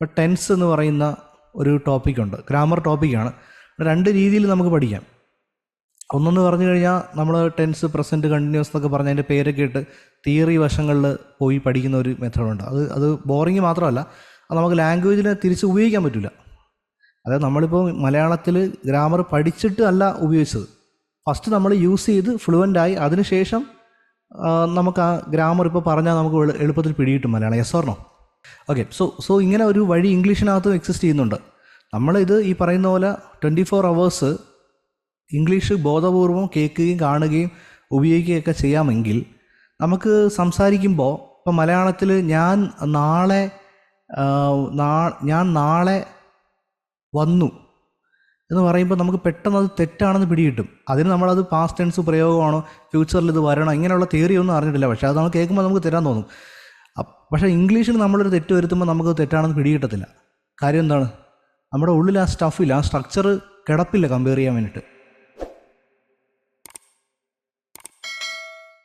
ഇപ്പോൾ ടെൻസ് എന്ന് പറയുന്ന ഒരു ടോപ്പിക്കുണ്ട് ഗ്രാമർ ടോപ്പിക്കാണ് രണ്ട് രീതിയിൽ നമുക്ക് പഠിക്കാം. ഒന്നെന്ന് പറഞ്ഞു കഴിഞ്ഞാൽ നമ്മൾ ടെൻസ് പ്രസന്റ് കണ്ടിന്യൂസ് എന്നൊക്കെ പറഞ്ഞ് അതിന്റെ പേരൊക്കെ ഇട്ട് തിയറി വശങ്ങളിൽ പോയി പഠിക്കുന്ന ഒരു മെത്തേഡുണ്ട് അത് അത് ബോറിങ് മാത്രമല്ല. അത് നമുക്ക് ലാംഗ്വേജിനെ തിരിച്ച് ഉപയോഗിക്കാൻ പറ്റില്ല അതായത് നമ്മളിപ്പോൾ മലയാളത്തിൽ ഗ്രാമർ പഠിച്ചിട്ട് അല്ല ഉപയോഗിച്ചത്. ഫസ്റ്റ് നമ്മൾ യൂസ് ചെയ്ത് ഫ്ലുവന്റായി അതിനുശേഷം ആ, നമുക്ക് ആ ഗ്രാമർ ഇപ്പോൾ പറഞ്ഞാൽ നമുക്ക് എളു- എളുപ്പത്തിൽ പിടികിട്ടും Malayalam. Yes or no okay so so ഇങ്ങനെ ഒരു വഴി ഇംഗ്ലീഷിനകത്തും എക്സിസ്റ്റ് ചെയ്യുന്നുണ്ട്. നമ്മളിത് ഈ പറയുന്ന പോലെ ട്വന്റി ഫോർ അവേഴ്സ് ഇംഗ്ലീഷ് ബോധപൂർവം കേൾക്കുകയും കാണുകയും ഉപയോഗിക്കുകയൊക്കെ ചെയ്യാമെങ്കിൽ നമുക്ക് സംസാരിക്കുമ്പോൾ ഇപ്പം മലയാളത്തിൽ ഞാൻ നാളെ ഞാൻ നാളെ വന്നു എന്ന് പറയുമ്പോൾ നമുക്ക് പെട്ടെന്ന് അത് തെറ്റാണെന്ന് പിടികിട്ടും. അതിന് നമ്മളത് പാസ്റ്റ് ടെൻസ് പ്രയോഗമാണോ ഫ്യൂച്ചറിൽ ഇത് വരണോ ഇങ്ങനെയുള്ള തിയറി ഒന്നും അറിഞ്ഞിട്ടില്ല. പക്ഷേ അത് നമ്മൾ കേൾക്കുമ്പോൾ നമുക്ക് തരാൻ തോന്നും. പക്ഷേ ഇംഗ്ലീഷിൽ നമ്മളൊരു തെറ്റ് വരുത്തുമ്പോൾ നമുക്ക് തെറ്റാണെന്ന് പിടികിട്ടത്തില്ല. കാര്യം എന്താണ്? നമ്മുടെ ഉള്ളിൽ ആ സ്റ്റഫില്ല ആ സ്ട്രക്ചർ കിടപ്പില്ല കമ്പയർ ചെയ്യാൻ വേണ്ടിയിട്ട്.